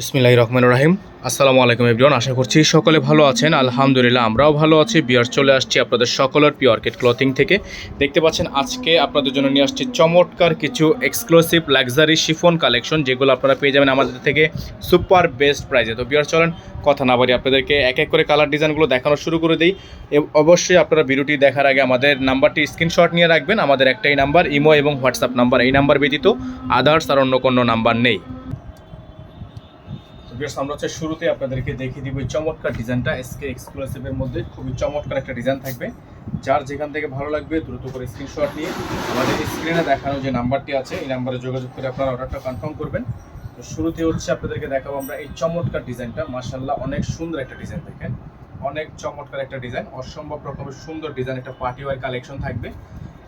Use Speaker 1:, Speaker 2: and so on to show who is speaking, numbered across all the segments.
Speaker 1: বিসমিল্লাহ রহমান রাহিম। আসসালামু আলাইকুম এভরিওয়ান, আশা করছি সকলে ভালো আছেন। আলহামদুলিল্লাহ, আমরাও ভালো আছি। বিয়ার চলে আসছি আপনাদের সকলের পিওরকেট ক্লথিং থেকে। দেখতে পাচ্ছেন, আজকে আপনাদের জন্য নিয়ে আসছি চমৎকার কিছু এক্সক্লুসিভ লাক্সারি শিফন কালেকশন যেগুলো আপনারা পেয়ে যাবেন আমাদের থেকে সুপার বেস্ট প্রাইজে তো বিয়ার চলেন, কথা না বাড়ি আপনাদেরকে এক এক করে কালার ডিজাইনগুলো দেখানো শুরু করে দিই। অবশ্যই আপনারা ভিডিওটি দেখার আগে আমাদের নাম্বারটি স্ক্রিনশট নিয়ে রাখবেন। আমাদের একটাই নাম্বার, ইমো এবং হোয়াটসঅ্যাপ নাম্বার, এই নাম্বার ব্যতীত আদার্স আর অন্য কোনো নাম্বার নেই। বিয়ার্স, আমরা হচ্ছে শুরুতে আপনাদেরকে দেখিয়ে দিব চমৎকার ডিজাইনটা এসকে এক্সক্লুসিভের মধ্যে। খুবই চমৎকার একটা ডিজাইন থাকবে। যার যেখান থেকে ভালো লাগবে দ্রুত করে স্ক্রিনশট নিয়ে আমাদের স্ক্রিনে দেখানো যে নাম্বারটি আছে, এই নাম্বারে যোগাযোগ করে আপনারা অর্ডারটা কনফার্ম করবেন। তো শুরুতে হচ্ছে আপনাদেরকে দেখাবো আমরা এই চমৎকার ডিজাইনটা। মার্শাল্লাহ অনেক সুন্দর একটা ডিজাইন দেখেন। অনেক চমৎকার একটা ডিজাইন। অসম্ভব রকমের সুন্দর ডিজাইন একটা পার্টি ওয়ার কালেকশন থাকবে।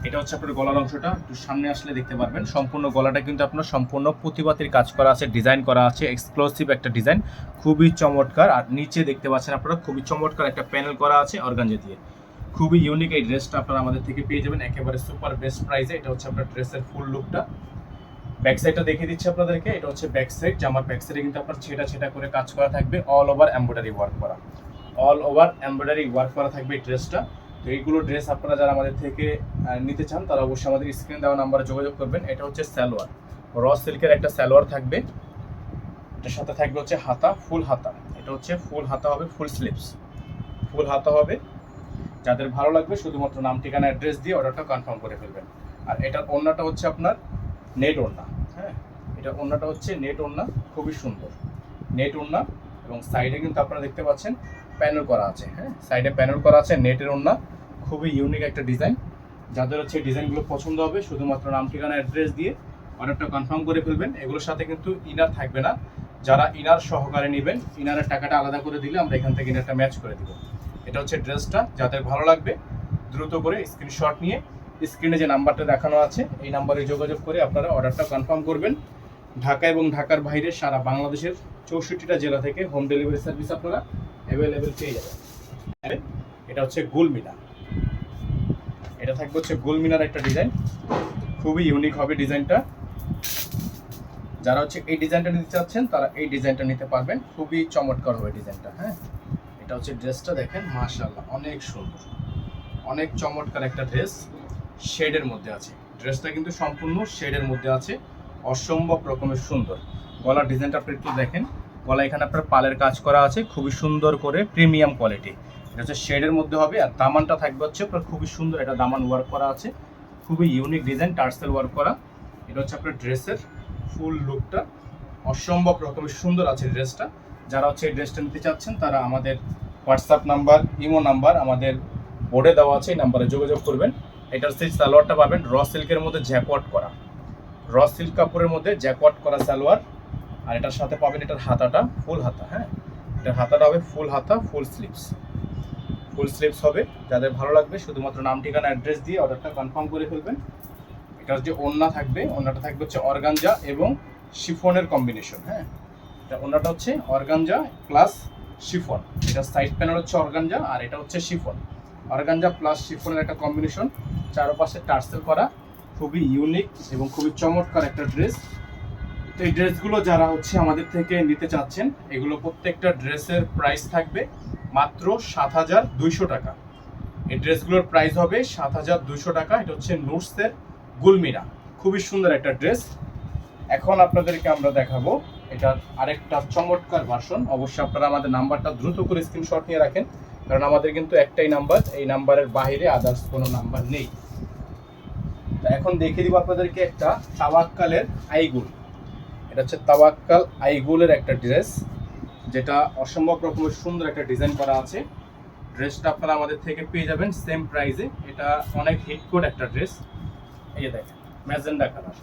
Speaker 1: এটা হচ্ছে আপনার গলার অংশটা, একটু সামনে আসলে দেখতে পারবেন। সম্পূর্ণ গলাটা কিন্তু আপনার সম্পূর্ণ প্রতিবাতির কাজ করা আছে, ডিজাইন করা আছে এক্সক্লুসিভ একটা ডিজাইন। খুবই চমৎকার, আর নিচে দেখতে পাচ্ছেন আপনারা, খুবই চমৎকার একটা প্যানেল করা আছে অর্গানজা দিয়ে। খুবই ইউনিক এই ড্রেসটা আপনারা আমাদের থেকে পেয়ে যাবেন, একেবারে সুপার বেস্ট প্রাইসে এটা হচ্ছে আপনার ড্রেসের ফুল লুকটা ব্যাক সাইডটা দেখিয়ে দিচ্ছি আপনাদেরকে, এটা হচ্ছে ব্যাক সাইড জামার ব্যাক সাইডে কিন্তু আপনার ছেটা ছেটা করে কাজ করা থাকবে অল ওভার এমব্রয়ডারি ওয়ার্ক করা। অল ওভার এমব্রয়ডারি ওয়ার্ক করা থাকবে এই ড্রেসটা তো এইগুলো ড্রেস আপনারা যারা আমাদের থেকে নিতে চান, তারা অবশ্যই আমাদের স্ক্রিন দেওয়া নাম্বারে যোগাযোগ করবেন। এটা হচ্ছে স্যালোয়ার র সিল্কের একটা স্যালোয়ার থাকবে। এটার সাথে থাকবে হচ্ছে হাতা, ফুল হাতা। এটা হচ্ছে ফুল হাতা হবে, ফুল স্লিপস ফুল হাতা হবে। যাদের ভালো লাগবে, শুধুমাত্র নাম, ঠিকানা অ্যাড্রেস দিয়ে অর্ডারটা কনফার্ম করে ফেলবেন। আর এটার ওড়নাটা হচ্ছে আপনার নেট ওড়না হ্যাঁ? এটা ওড়নাটা হচ্ছে নেট ওড়না, খুবই সুন্দর। নেট ওড়না এবং সাইডে কিন্তু আপনারা দেখতে পাচ্ছেন প্যানেল করা আছে হ্যাঁ? সাইডে প্যানেল করা আছে নেটের ওড়না। খুবই ইউনিক একটা ডিজাইন যাদের হচ্ছে ডিজাইনগুলো পছন্দ হবে, শুধুমাত্র নাম, ঠিকানা, অ্যাড্রেস দিয়ে অর্ডারটা কনফার্ম করে ফেলবেন। এগুলোর সাথে কিন্তু ইনার থাকবে না। যারা ইনার সহকারে নেবেন ইনারের টাকাটা আলাদা করে দিলে আমরা এখান থেকে ইনারটা ম্যাচ করে দিব। এটা হচ্ছে ড্রেসটা, যাদের ভালো লাগবে, দ্রুত করে স্ক্রিনশট নিয়ে স্ক্রিনে যে নাম্বারটা দেখানো আছে, এই নাম্বারে যোগাযোগ করে আপনারা অর্ডারটা কনফার্ম করবেন। ঢাকা এবং ঢাকার বাইরে সারা বাংলাদেশের চৌষট্টিটা জেলা থেকে হোম ডেলিভারি সার্ভিস আপনারা অ্যাভেলেবেল পেয়ে যাবেন। এটা হচ্ছে গুলমিনা। এটা থাকবে হচ্ছে গুলমিনার একটা ডিজাইন। খুবই ইউনিক হবে ডিজাইনটা। যারা হচ্ছে এই ডিজাইনটা নিতে চাচ্ছেন, তারা এই ডিজাইনটা নিতে পারবেন। খুবই চমৎকার হবে ডিজাইনটা হ্যাঁ? এটা হচ্ছে ড্রেসটা দেখেন, মাশাআল্লাহ, অনেক সুন্দর। অনেক চমৎকার একটা ড্রেস শেডের মধ্যে আছে। ড্রেসটা কিন্তু সম্পূর্ণ শেডের মধ্যে আছে। অসম্ভব রকমের সুন্দর। গলার ডিজাইনটা আপনি একটু দেখেন। গলা এখানে আপনার পালের কাজ করা আছে। খুবই সুন্দর করে, প্রিমিয়াম কোয়ালিটি। এটা হচ্ছে শেডের মধ্যে হবে আর দামানটা থাকবে হচ্ছে আপনার খুবই সুন্দর, এটা দামান ওয়ার্ক করা আছে। খুবই ইউনিক ডিজাইন টার্সেল ওয়ার্ক করা। এটা হচ্ছে আপনার ড্রেসের ফুল লুকটা অসম্ভব রকমের সুন্দর আছে ড্রেসটা। যারা হচ্ছে এই ড্রেসটা নিতে চাচ্ছেন, তারা আমাদের হোয়াটসঅ্যাপ নাম্বার ইমো নাম্বার আমাদের বোর্ডে দেওয়া আছে, এই নাম্বারে যোগাযোগ করবেন। এটার সেই সালোয়ারটা পাবেন র সিল্কের মধ্যে জ্যাকওয়াট করা। র সিল্ক কাপড়ের মধ্যে জ্যাকওয়াট করা সালোয়ার। আর এটার সাথে পাবেন এটার হাতাটা ফুল হাতা হ্যাঁ? এটার হাতাটা হবে ফুল হাতা ফুল স্লিভস ফুল স্লিভস হবে। যাদের ভালো লাগবে, শুধুমাত্র নাম, ঠিকানা, অ্যাড্রেস দিয়ে অর্ডারটা কনফার্ম করে ফেলবেন। এটার যে ওড়না থাকবে। ওড়নাটা থাকবে হচ্ছে অর্গানজা এবং শিফনের কম্বিনেশন হ্যাঁ? এটা ওড়নাটা হচ্ছে অর্গানজা প্লাস শিফন। এটা সাইড প্যানেল হচ্ছে অর্গানজা আর এটা হচ্ছে শিফন। অর্গানজা প্লাস শিফনের একটা কম্বিনেশন। চারপাশে টার্সেল করা। খুবই ইউনিক এবং খুবই চমৎকার একটা ড্রেস। তো এই ড্রেসগুলো যারা হচ্ছে আমাদের থেকে নিতে চাচ্ছেন, এগুলো প্রত্যেকটা ড্রেসের প্রাইস থাকবে। মাত্র সাত হাজার দুইশো টাকা। এই ড্রেসগুলোর প্রাইস হবে সাত হাজার দুইশো টাকা। এটা হচ্ছে নুটসের গুলমিরা। খুবই সুন্দর একটা ড্রেস। এখন আপনাদেরকে আমরা দেখাবো এটার আরেকটা চমৎকার ভার্সন অবশ্যই আপনারা আমাদের নাম্বারটা দ্রুত করে স্ক্রিনশট নিয়ে রাখেন, কারণ আমাদের কিন্তু একটাই নাম্বার, এই নাম্বারের বাইরে আদার্স কোনো নাম্বার নেই। এখন দেখিয়ে দিব আপনাদেরকে একটা তাওয়াক্কালের আইগুল। এটা হচ্ছে তাওয়াক্কাল আইগুলের একটা ড্রেস। যেটা অসম্ভব রকমের সুন্দর একটা ডিজাইন করা আছে। ড্রেসটা আপনারা আমাদের থেকে পেয়ে যাবেন সেম প্রাইসে এটা অনেক হিট কোড একটা ড্রেস এই দেখেন ম্যাজেন্ডা কালার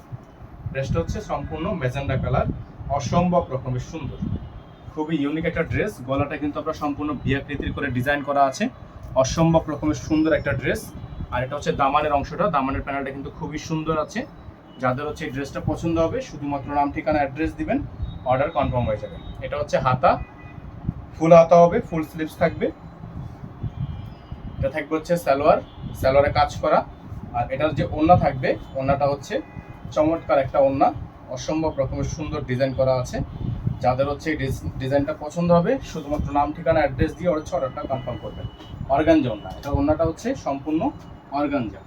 Speaker 1: ড্রেসটা হচ্ছে সম্পূর্ণ ম্যাজেন্ডা কালার অসম্ভব রকমের সুন্দর। খুবই ইউনিক একটা ড্রেস গলাটা কিন্তু আপনার সম্পূর্ণ বিয়াকৃতির করে ডিজাইন করা আছে। অসম্ভব রকমের সুন্দর একটা ড্রেস আর এটা হচ্ছে দামানের অংশটা। দামানের প্যানেলটা কিন্তু খুবই সুন্দর আছে। যাদের হচ্ছে এই ড্রেসটা পছন্দ হবে, শুধুমাত্র নাম, ঠিকানা অ্যাড্রেস দিবেন। অর্ডার কনফার্ম হয়ে যাবে। এটা হচ্ছে হাতা। ফুল হাতা হবে, ফুল স্লিভস থাকবে। এটা থাকবে হচ্ছে সালোয়ার। সালোয়ারে কাজ করা। আর এটার যে ওড়না থাকবে, ওড়নাটা হচ্ছে চমৎকার একটা ওড়না। অসম্ভব রকমের সুন্দর ডিজাইন করা আছে। যাদের হচ্ছে ডিজাইনটা পছন্দ হবে, শুধুমাত্র নাম, ঠিকানা, অ্যাড্রেস দিয়ে হচ্ছে অর্ডারটা কনফার্ম করবেন অর্গানজা ওনা এটা ওনাটা হচ্ছে সম্পূর্ণ অর্গানজা।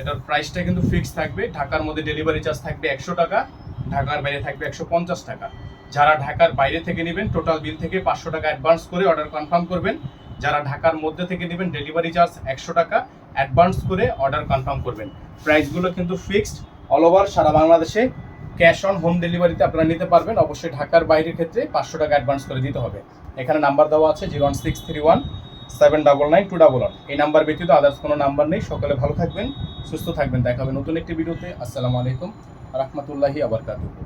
Speaker 1: এটার প্রাইসটা কিন্তু ফিক্স থাকবে। ঢাকার মধ্যে ডেলিভারি চার্জ থাকবে একশো টাকা। ঢাকার বাইরে থাকবে একশো পঞ্চাশ টাকা। যারা ঢাকার বাইরে থেকে নেবেন টোটাল বিল থেকে পাঁচশো টাকা অ্যাডভান্স করে অর্ডার কনফার্ম করবেন। যারা ঢাকার মধ্যে থেকে নেবেন ডেলিভারি চার্জ একশো টাকা অ্যাডভান্স করে অর্ডার কনফার্ম করবেন। প্রাইসগুলো কিন্তু ফিক্সড অল ওভার সারা বাংলাদেশে। ক্যাশ অন হোম ডেলিভারিতে আপনারা নিতে পারবেন। অবশ্যই ঢাকার বাইরের ক্ষেত্রে পাঁচশো টাকা অ্যাডভান্স করে দিতে হবে। এখানে নাম্বার দেওয়া আছে zero one six three one seven double nine two double one এই নাম্বার ব্যতীত আদার্স কোনো নাম্বার নেই। সকালে ভালো থাকবেন, সুস্থ থাকবেন। দেখা হবে নতুন একটি ভিডিওতে আসসালামু আলাইকুম। রহমতুল্লাহি আবরকাতুহ